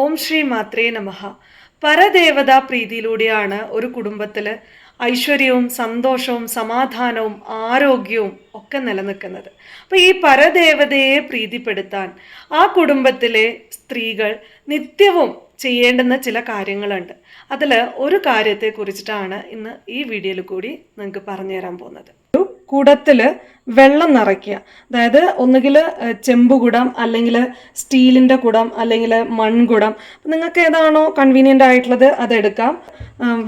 ഓം ശ്രീ മാത്രേ നമഃ. പരദേവതാ പ്രീതിയിലൂടെയാണ് ഒരു കുടുംബത്തിൽ ഐശ്വര്യവും സന്തോഷവും സമാധാനവും ആരോഗ്യവും ഒക്കെ നിലനിൽക്കുന്നത്. അപ്പോൾ ഈ പരദേവതയെ പ്രീതിപ്പെടുത്താൻ ആ കുടുംബത്തിലെ സ്ത്രീകൾ നിത്യവും ചെയ്യേണ്ടുന്ന ചില കാര്യങ്ങളുണ്ട്. അതിൽ ഒരു കാര്യത്തെ കുറിച്ചിട്ടാണ് ഇന്ന് ഈ വീഡിയോയിൽ കൂടി നിങ്ങൾക്ക് പറഞ്ഞു തരാൻ പോകുന്നത്. കുടത്തിൽ വെള്ളം നിറയ്ക്കുക. അതായത് ഒന്നുകിൽ ചെമ്പുകുടം അല്ലെങ്കിൽ സ്റ്റീലിന്റെ കുടം അല്ലെങ്കിൽ മൺകുടം. നിങ്ങൾക്ക് ഏതാണോ കൺവീനിയന്റ് ആയിട്ടുള്ളത് അതെടുക്കാം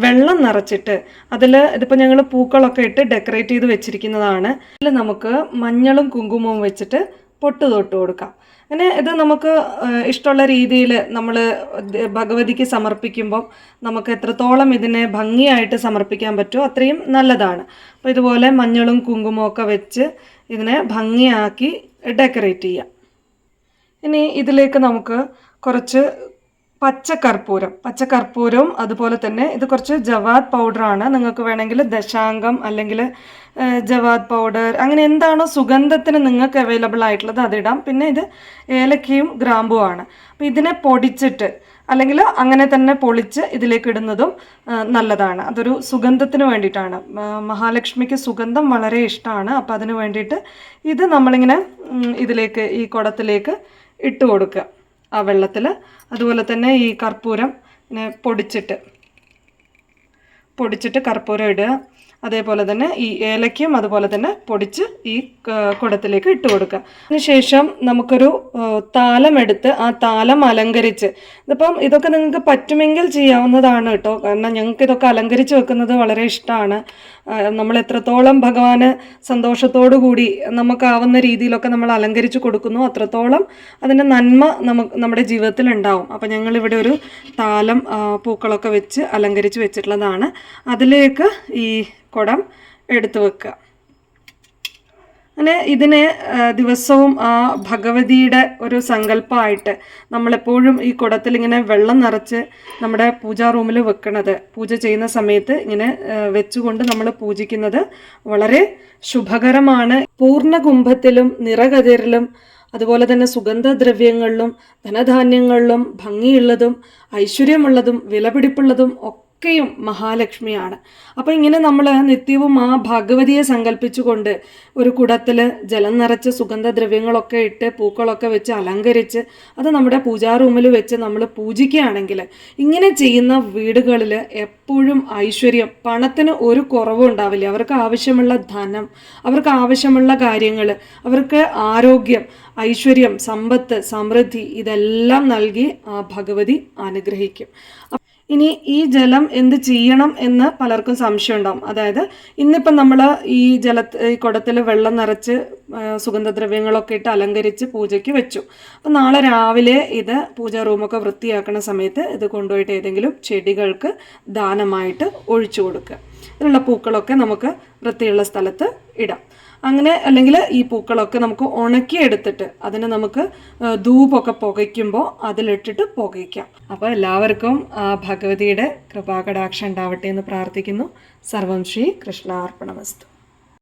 വെള്ളം നിറച്ചിട്ട് അതിൽ ഇതിപ്പോൾ ഞങ്ങൾ പൂക്കളൊക്കെ ഇട്ട് ഡെക്കറേറ്റ് ചെയ്ത് വെച്ചിരിക്കുന്നതാണ്. അതിൽ നമുക്ക് മഞ്ഞളും കുങ്കുമവും വെച്ചിട്ട് പൊട്ട് തൊട്ട് കൊടുക്കാം. അങ്ങനെ ഇത് നമുക്ക് ഇഷ്ടമുള്ള രീതിയിൽ നമ്മൾ ഭഗവതിക്ക് സമർപ്പിക്കുമ്പം നമുക്ക് എത്രത്തോളം ഇതിനെ ഭംഗിയായിട്ട് സമർപ്പിക്കാൻ പറ്റുമോ അത്രയും നല്ലതാണ്. അപ്പോൾ ഇതുപോലെ മഞ്ഞളും കുങ്കുമവും ഒക്കെ വെച്ച് ഇതിനെ ഭംഗിയാക്കി ഡെക്കറേറ്റ് ചെയ്യാം. ഇനി ഇതിലേക്ക് നമുക്ക് കുറച്ച് പച്ചക്കർപ്പൂരം പച്ചക്കർപ്പൂരവും അതുപോലെ തന്നെ ഇത് കുറച്ച് ജവാദ് പൗഡറാണ് നിങ്ങൾക്ക് വേണമെങ്കിൽ ദശാംഗം അല്ലെങ്കിൽ ജവാദ് പൗഡർ അങ്ങനെ എന്താണോ സുഗന്ധത്തിന് നിങ്ങൾക്ക് അവൈലബിൾ ആയിട്ടുള്ളത് അതിടാം പിന്നെ ഇത് ഏലക്കയും ഗ്രാമ്പുമാണ് അപ്പം ഇതിനെ പൊടിച്ചിട്ട് അല്ലെങ്കിൽ അങ്ങനെ തന്നെ പൊളിച്ച് ഇതിലേക്ക് ഇടുന്നതും നല്ലതാണ്. അതൊരു സുഗന്ധത്തിന് വേണ്ടിയിട്ടാണ്. മഹാലക്ഷ്മിക്ക് സുഗന്ധം വളരെ ഇഷ്ടമാണ്. അപ്പോൾ അതിന് വേണ്ടിയിട്ട് ഇത് നമ്മളിങ്ങനെ ഇതിലേക്ക് ഈ കുടത്തിലേക്ക് ഇട്ട് കൊടുക്കുക. ആ വെള്ളത്തിൽ അതുപോലെ തന്നെ ഈ കർപ്പൂരം പൊടിച്ചിട്ട്. പൊടിച്ചിട്ട് കർപ്പൂരം ഇടുക. അതേപോലെ തന്നെ ഈ ഏലക്കയും അതുപോലെ തന്നെ പൊടിച്ച് ഈ കുടത്തിലേക്ക് ഇട്ട് കൊടുക്കുക. അതിനുശേഷം നമുക്കൊരു താലം എടുത്ത് ആ താലം അലങ്കരിച്ച് ഇതിപ്പം ഇതൊക്കെ നിങ്ങൾക്ക് പറ്റുമെങ്കിൽ ചെയ്യാവുന്നതാണ് കേട്ടോ. കാരണം ഞങ്ങൾക്ക് ഇതൊക്കെ അലങ്കരിച്ച് വെക്കുന്നത് വളരെ ഇഷ്ടമാണ്. നമ്മൾ എത്രത്തോളം ഭഗവാന് സന്തോഷത്തോടു കൂടി നമുക്കാവുന്ന രീതിയിലൊക്കെ നമ്മൾ അലങ്കരിച്ച് കൊടുക്കുന്നു അത്രത്തോളം അതിന്റെ നന്മ നമുക്ക് നമ്മുടെ ജീവിതത്തിൽ ഉണ്ടാവും അപ്പം ഞങ്ങളിവിടെ ഒരു താലം പൂക്കളൊക്കെ വെച്ച് അലങ്കരിച്ച് വെച്ചിട്ടുള്ളതാണ്. അതിലേക്ക് ഈ കുടം എടുത്തു വെക്കുക. അങ്ങനെ ഇതിനെ ദിവസവും ആ ഭഗവതിയുടെ ഒരു സങ്കല്പമായിട്ട് നമ്മളെപ്പോഴും ഈ കുടത്തിൽ ഇങ്ങനെ വെള്ളം നിറച്ച് നമ്മുടെ പൂജാ റൂമിൽ വെക്കണത് പൂജ ചെയ്യുന്ന സമയത്ത് ഇങ്ങനെ വെച്ചുകൊണ്ട് നമ്മൾ പൂജിക്കുന്നത് വളരെ ശുഭകരമാണ്. പൂർണ കുംഭത്തിലും നിറകതിരിലും അതുപോലെ തന്നെ സുഗന്ധദ്രവ്യങ്ങളിലും ധനധാന്യങ്ങളിലും ഭംഗിയുള്ളതും ഐശ്വര്യമുള്ളതും വിലപിടിപ്പുള്ളതും ഒക്കെയും മഹാലക്ഷ്മിയാണ്. അപ്പോൾ ഇങ്ങനെ നമ്മൾ നിത്യവും ആ ഭഗവതിയെ സങ്കല്പിച്ചുകൊണ്ട് ഒരു കുടത്തിൽ ജലം നിറച്ച് സുഗന്ധദ്രവ്യങ്ങളൊക്കെ ഇട്ട് പൂക്കളൊക്കെ വെച്ച് അലങ്കരിച്ച് അത് നമ്മുടെ പൂജാ റൂമിൽ വെച്ച് നമ്മൾ പൂജിക്കുകയാണെങ്കിൽ ഇങ്ങനെ ചെയ്യുന്ന വീടുകളിൽ എപ്പോഴും ഐശ്വര്യം പണത്തിന് ഒരു കുറവും ഉണ്ടാവില്ല. അവർക്ക് ആവശ്യമുള്ള ധനം അവർക്ക് ആവശ്യമുള്ള കാര്യങ്ങൾ അവർക്ക് ആരോഗ്യം ഐശ്വര്യം സമ്പത്ത് സമൃദ്ധി ഇതെല്ലാം നൽകി ആ ഭഗവതി അനുഗ്രഹിക്കും. ഇനി ഈ ജലം എന്ത് ചെയ്യണം എന്ന് പലർക്കും സംശയം ഉണ്ടാവും അതായത് ഇന്നിപ്പം നമ്മൾ ഈ ജല ഈ കുടത്തിൽ വെള്ളം നിറച്ച് സുഗന്ധദ്രവ്യങ്ങളൊക്കെ ഇട്ട് അലങ്കരിച്ച് പൂജയ്ക്ക് വെച്ചു. അപ്പം നാളെ രാവിലെ ഇത് പൂജാ റൂമൊക്കെ വൃത്തിയാക്കുന്ന സമയത്ത് ഇത് കൊണ്ടുപോയിട്ട് ഏതെങ്കിലും ചെടികൾക്ക് ദാനമായിട്ട് ഒഴിച്ചു കൊടുക്കുക. ഇതിലുള്ള പൂക്കളൊക്കെ നമുക്ക് വൃത്തിയുള്ള സ്ഥലത്ത് ഇടാം. അങ്ങനെ അല്ലെങ്കിൽ ഈ പൂക്കളൊക്കെ നമുക്ക് ഉണക്കിയെടുത്തിട്ട് അതിനെ നമുക്ക് ധൂപൊക്കെ പുകയ്ക്കുമ്പോൾ അതിലിട്ടിട്ട് പുകയ്ക്കാം. അപ്പോൾ എല്ലാവർക്കും ഭഗവതിയുടെ കൃപാകടാക്ഷം ഉണ്ടാവട്ടെ എന്ന് പ്രാർത്ഥിക്കുന്നു. സർവം ശ്രീ കൃഷ്ണാർപ്പണമസ്തു.